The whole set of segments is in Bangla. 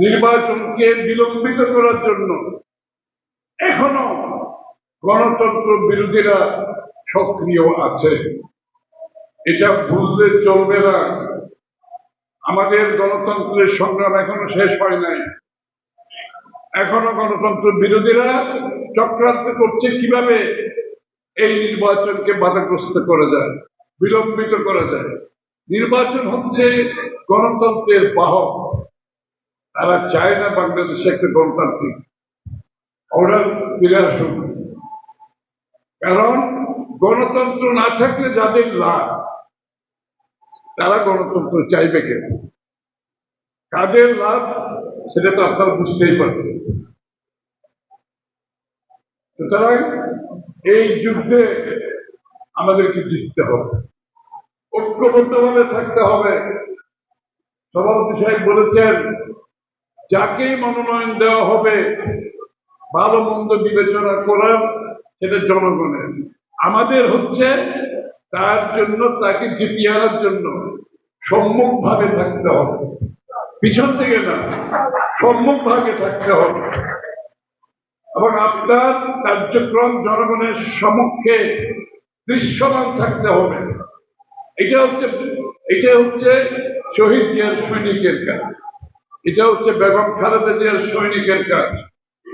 নির্বাচনকে বিলম্বিত করার জন্য এখনও গণতন্ত্র বিরোধীরা সক্রিয় আছে। এটা ভুললে চলবে না। আমাদের গণতন্ত্রের সংগ্রাম এখনও শেষ হয় নাই। এখনও গণতন্ত্র বিরোধীরা চক্রান্ত করছে কীভাবে এই নির্বাচনকে বাধাগ্রস্ত করা যায়, বিলম্বিত করা যায়। নির্বাচন হচ্ছে গণতন্ত্রের বাহক। তারা চায় না বাংলাদেশে একটা গণতান্ত্রিক অর্ডার ফিরে আসুন কারণ গণতন্ত্র না থাকলে যাদের লাভ, তারা গণতন্ত্র চাইবে কেন কাদের লাভ সেটা তো আপনারা বুঝতেই পারছেন। সুতরাং এই যুদ্ধে আমাদেরকে জিততে হবে। ঐক্যবদ্ধভাবে থাকতে হবে। সভাপতি সাহেব বলেছেন যাকেই মনোনয়ন দেওয়া হবে, ভালো মন্দ বিবেচনা করার সেটা জনগণের। আমাদের হচ্ছে তার জন্য, তাকে জিতিয়ে আনার জন্য সম্মুখ ভাবে থাকতে হবে। পিছন থেকে না সম্মুখ ভাগে থাকতে হবে। এবং আপনার কার্যক্রম জনগণের সমক্ষে দৃশ্যমান থাকতে হবে। এটা হচ্ছে এটা হচ্ছে শহীদ জিয়ার সৈনিকের কাজ। এটা হচ্ছে বেগম খালেদা জিয়ার সৈনিকের কাজ।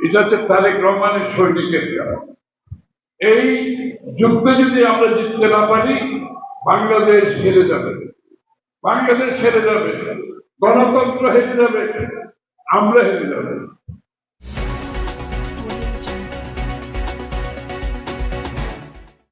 এটা হচ্ছে তারেক রহমানের সৈনিকের কাজ। এই যুদ্ধে যদি আমরা জিততে না পারি, বাংলাদেশ হেরে যাবে। বাংলাদেশ হেরে যাবে। গণতন্ত্র হেরে যাবে। আমরা হেরে যাবে।